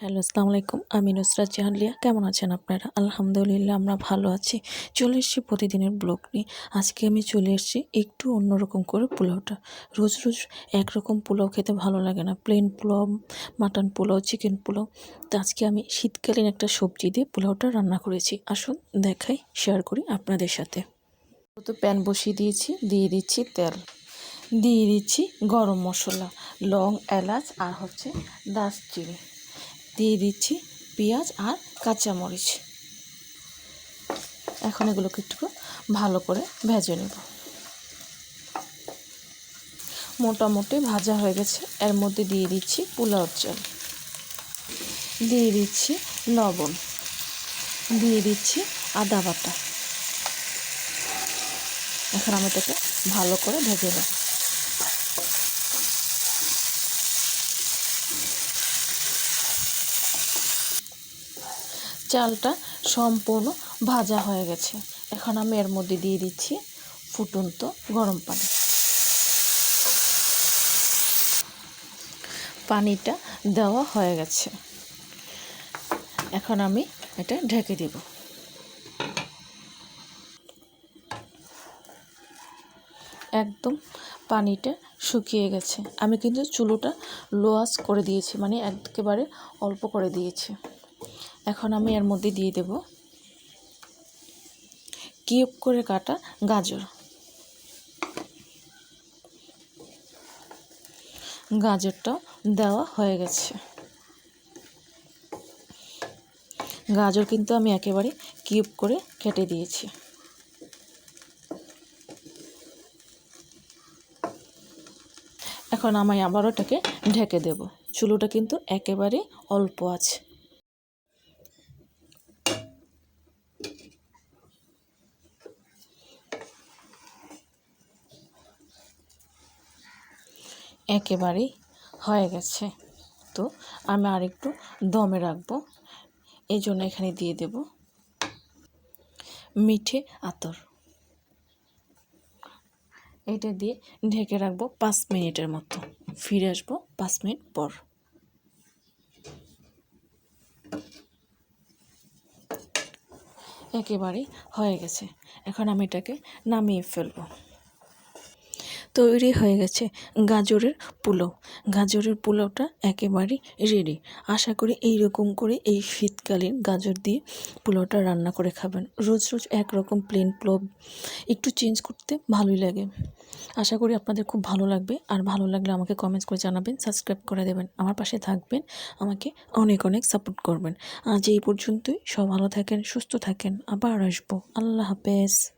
Hello, আসসালামু আলাইকুম। আমি নুসরাত জাহান লিয়া কেমন আছেন আপনারা? আলহামদুলিল্লাহ, আমরা ভালো আছি। চলে এসেছি প্রতিদিনের ব্লগ নিয়ে। আজকে আমি চলে এসেছি একটু অন্যরকম করে পোলাওটা রোজ রোজ একরকম পোলাও খেতে ভালো লাগে না। Plain pulao, mutton pulao, chicken pulao. তো আজকে আমি শীতকালীন একটা সবজি দিয়ে পোলাওটা রান্না করেছি। আসুন, দেখাই শেয়ার করি আপনাদের সাথে। তো প্যান বসিয়ে দিয়েছি। দিয়ে দিচ্ছি তেল। দিয়ে দিচ্ছি গরম মশলা, লং, এলাচ আর হচ্ছে দারচিনি। দিয়ে দিচ্ছি পেঁয়াজ আর কাঁচামরিচ। এখন এগুলোকে একটু ভালো করে ভেজে নেব। মোটামুটি ভাজা হয়ে গেছে। এর মধ্যে দিয়ে দিচ্ছি পোলাওর চাল দিয়ে দিচ্ছি লবণ। দিয়ে দিচ্ছি আদা বাটা। এখন আমি এটাকে ভালো করে ভেজে নেব। চালটা সম্পূর্ণ ভাজা হয়ে গেছে। এখন আমি এর মধ্যে দিয়ে দিচ্ছি ফুটন্ত গরম পানি। পানিটা দেওয়া হয়ে গেছে। এখন আমি এটা ঢেকে দেব। একদম পানিটা শুকিয়ে গেছে। আমি কিন্তু চুলোটা লোয়াস করে দিয়েছি মানে একেবারে অল্প করে দিয়েছি। এখন আমি এর মধ্যে দিয়ে দেব কিউব করে কাটা গাজর। গাজরটা দেওয়া হয়ে গেছে। গাজর কিন্তু আমি একেবারে কিউব করে কেটে দিয়েছি। এখন আমি আবারও এটাকে ঢেকে দেব। চুলোটা কিন্তু একেবারে অল্প আছে। একেবারেই হয়ে গেছে। তো আমি আরেকটু দমে রাখব। এই জন্য এখানে দিয়ে দেব মিঠে আতর। এটা দিয়ে ঢেকে রাখব পাঁচ মিনিটের মতো। ফিরে আসব পাঁচ মিনিট পর। একেবারেই হয়ে গেছে। এখন আমি এটাকে নামিয়ে ফেলব। তৈরি হয়ে গেছে গাজরের পোলাও। গাজরের পোলাওটা একেবারেই রেডি আশা করি এই রকম করে এই শীতকালীন গাজর দিয়ে পোলাওটা রান্না করে খাবেন। রোজ রোজ একরকম প্লেন পোলাও, একটু চেঞ্জ করতে ভালোই লাগে। আশা করি আপনাদের খুব ভালো লাগবে। আর ভালো লাগলে আমাকে কমেন্টস করে জানাবেন সাবস্ক্রাইব করে দেবেন। আমার পাশে থাকবেন, আমাকে অনেক অনেক সাপোর্ট করবেন। আজ এই পর্যন্তই। সব ভালো থাকেন, সুস্থ থাকেন। আবার আসব। আল্লাহ হাফেজ।